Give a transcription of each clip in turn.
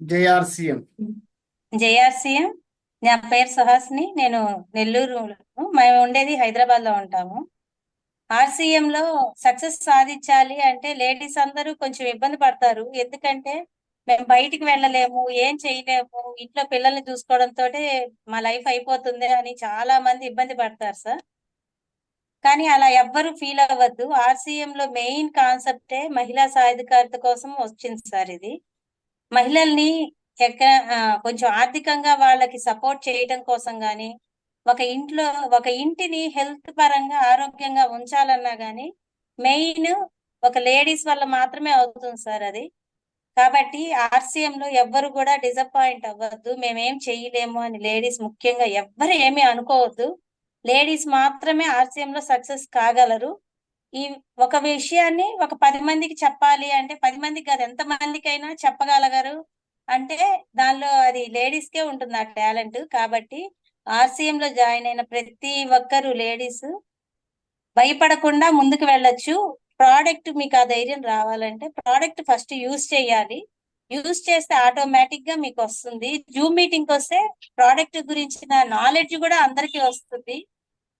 JRCM. JRCM. నా పేరు సుహాస్ని. నేను నెల్లూరు మేము ఉండేది హైదరాబాద్లో ఉంటాము. ఆర్సీఎం లో సక్సెస్ సాధించాలి అంటే లేడీస్ అందరూ కొంచెం ఇబ్బంది పడతారు. ఎందుకంటే మేము బయటికి వెళ్ళలేము ఏం చేయలేము ఇంట్లో పిల్లల్ని చూసుకోవడంతో మా లైఫ్ అయిపోతుంది అని చాలా మంది ఇబ్బంది పడతారు సార్. కానీ అలా ఎవ్వరు ఫీల్ అవ్వద్దు. ఆర్సీఎం లో మెయిన్ కాన్సెప్టే మహిళా సాధికారత కోసం వచ్చింది సార్ ఇది. మహిళల్ని ఎక్కడ కొంచెం ఆర్థికంగా వాళ్ళకి సపోర్ట్ చేయడం కోసం గాని ఒక ఇంట్లో ఒక ఇంటిని హెల్త్ పరంగా ఆరోగ్యంగా ఉంచాలన్నా గాని మెయిన్ ఒక లేడీస్ వల్ల మాత్రమే అవుతుంది సార్ అది. కాబట్టి ఆర్సీఎం లో ఎవ్వరు కూడా డిసప్పాయింట్ అవ్వద్దు. మేమేం చేయలేము అని లేడీస్ ముఖ్యంగా ఎవ్వరు ఏమీ అనుకోవద్దు. లేడీస్ మాత్రమే ఆర్సీఎంలో సక్సెస్ కాగలరు. ఈ ఒక విషయాన్ని ఒక పది మందికి చెప్పాలి అంటే పది మందికి కాదు ఎంత మందికైనా చెప్పగలగరు. అంటే దానిలో అది లేడీస్ కే ఉంటుంది ఆ టాలెంట్ కాబట్టి ఆర్సీఎం లో జాయిన్ అయిన ప్రతి ఒక్కరు లేడీస్ భయపడకుండా ముందుకు వెళ్ళొచ్చు. ప్రోడక్ట్ మీకు ఆ ధైర్యం రావాలంటే ప్రోడక్ట్ ఫస్ట్ యూజ్ చేయాలి. యూజ్ చేస్తే ఆటోమేటిక్గా మీకు వస్తుంది. జూమ్ మీటింగ్ వస్తే ప్రోడక్ట్ గురించిన నాలెడ్జ్ కూడా అందరికీ వస్తుంది.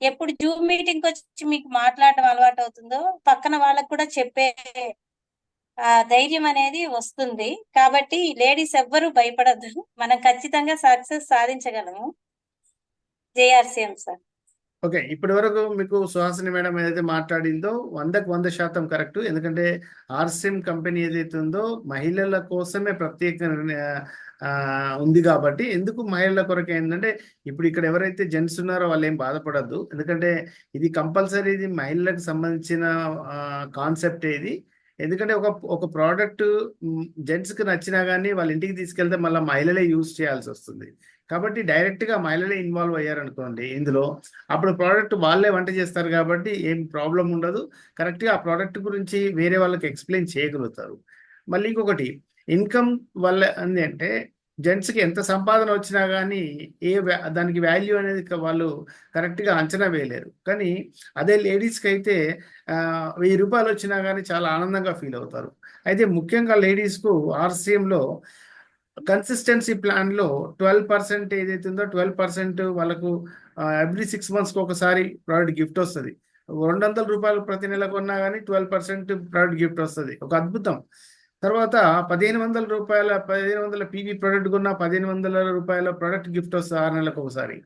ఎప్పుడు జూమ్ మీటింగ్ వచ్చి మీకు మాట్లాడడం అలవాటు అవుతుందో పక్కన వాళ్ళకు కూడా చెప్పే ఆ ధైర్యం అనేది వస్తుంది. కాబట్టి లేడీస్ ఎవ్వరూ భయపడద్దు. మనం ఖచ్చితంగా సక్సెస్ సాధించగలము. JRCM sir. ఓకే ఇప్పటి వరకు మీకు సుహాసిని మేడం ఏదైతే మాట్లాడిందో వందకు వంద శాతం కరెక్ట్. ఎందుకంటే ఆర్సిఎం కంపెనీ ఏదైతే ఉందో మహిళల కోసమే ప్రత్యేక ఉంది కాబట్టి ఎందుకు మహిళల కొరకు ఏంటంటే ఇప్పుడు ఇక్కడ ఎవరైతే జెంట్స్ ఉన్నారో వాళ్ళు ఏం బాధపడద్దు. ఎందుకంటే ఇది కంపల్సరీ ఇది మహిళలకు సంబంధించిన కాన్సెప్ట్ ఇది. ఎందుకంటే ఒక ఒక ప్రోడక్ట్ జెంట్స్కి నచ్చినా కానీ వాళ్ళ ఇంటికి తీసుకెళ్తే మళ్ళీ మహిళలే యూజ్ చేయాల్సి వస్తుంది. కాబట్టి డైరెక్ట్గా మహిళలే ఇన్వాల్వ్ అయ్యారనుకోండి ఇందులో అప్పుడు ప్రోడక్ట్ వాళ్ళే వంట చేస్తారు కాబట్టి ఏం ప్రాబ్లం ఉండదు. కరెక్ట్గా ఆ ప్రోడక్ట్ గురించి వేరే వాళ్ళకి ఎక్స్ప్లెయిన్ చేయగలుగుతారు. మళ్ళీ ఇంకొకటి ఇన్కమ్ వల్ల అంటే జెంట్స్కి ఎంత సంపాదన వచ్చినా కానీ ఏ వ్యా- దానికి వాల్యూ అనేది వాళ్ళు కరెక్ట్గా అంచనా వేయలేరు. కానీ అదే లేడీస్కి అయితే వెయ్యి రూపాయలు వచ్చినా కానీ చాలా ఆనందంగా ఫీల్ అవుతారు. అయితే ముఖ్యంగా లేడీస్కు ఆర్సీఎంలో కన్సిస్టెన్సీ ప్లాన్లో ట్వెల్వ్ పర్సెంట్ ఏదైతే ఉందో ట్వెల్వ్ పర్సెంట్ వాళ్ళకు ఎవ్రీ సిక్స్ మంత్స్కి ఒకసారి ప్రోడక్ట్ గిఫ్ట్ వస్తుంది. రెండు వందల రూపాయలు ప్రతి నెల కొన్నా కానీ ట్వెల్వ్ పర్సెంట్ ప్రొడక్ట్ గిఫ్ట్ వస్తుంది. ఒక అద్భుతం. తర్వాత పదిహేను వందల రూపాయల పదిహేను వందల పీవీ ప్రోడక్ట్ కొన్న పదిహేను వందల రూపాయల ప్రోడక్ట్ గిఫ్ట్ వస్తుంది ఆరు నెలలకు ఒకసారి.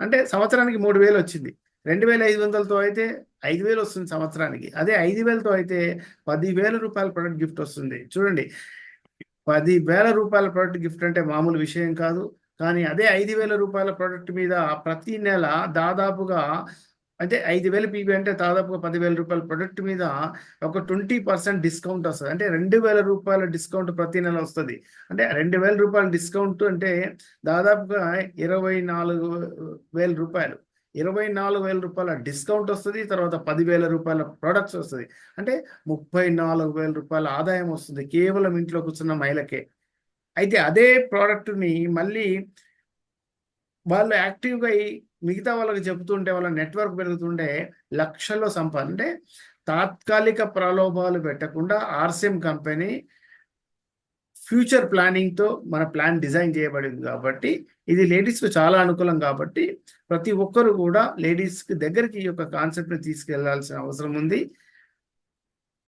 అంటే సంవత్సరానికి మూడు వేలు వచ్చింది. రెండు వేల ఐదు వందలతో అయితే ఐదు వేలు వస్తుంది సంవత్సరానికి. అదే ఐదు వేలతో అయితే పదివేల రూపాయల ప్రోడక్ట్ గిఫ్ట్ వస్తుంది. చూడండి. పది వేల రూపాయల ప్రోడక్ట్ గిఫ్ట్ అంటే మామూలు విషయం కాదు. కానీ అదే ఐదు వేల రూపాయల ప్రోడక్ట్ మీద ప్రతి నెల దాదాపుగా అంటే ఐదు వేల పీబీ అంటే దాదాపుగా పదివేల రూపాయల ప్రొడక్ట్ మీద ఒక ట్వంటీ పర్సెంట్ డిస్కౌంట్ వస్తుంది. అంటే రెండు వేల రూపాయల డిస్కౌంట్ ప్రతి నెల వస్తుంది. అంటే రెండు వేల రూపాయల డిస్కౌంట్ అంటే దాదాపుగా ఇరవై నాలుగు వేల రూపాయలు. ఇరవై నాలుగు వేల రూపాయల డిస్కౌంట్ వస్తుంది తర్వాత పదివేల రూపాయల ప్రొడక్ట్స్ వస్తుంది. అంటే ముప్పై నాలుగు వేల రూపాయల ఆదాయం వస్తుంది కేవలం ఇంట్లో కూర్చున్న మహిళకే. అయితే అదే ప్రోడక్ట్ని మళ్ళీ వాళ్ళు యాక్టివ్గా అయ్యి మిగతా వాళ్ళకి చెబుతుంటే వాళ్ళ నెట్వర్క్ పెరుగుతుంటే లక్షల్లో సంపాదన అంటే తాత్కాలిక ప్రలోభాలు పెట్టకుండా ఆర్సిఎం కంపెనీ ఫ్యూచర్ ప్లానింగ్తో మన ప్లాన్ డిజైన్ చేయబడింది కాబట్టి ఇది లేడీస్కు చాలా అనుకూలం కాబట్టి ప్రతి ఒక్కరు కూడా లేడీస్కి దగ్గరికి ఈ యొక్క కాన్సెప్ట్ని తీసుకెళ్ళాల్సిన అవసరం ఉంది.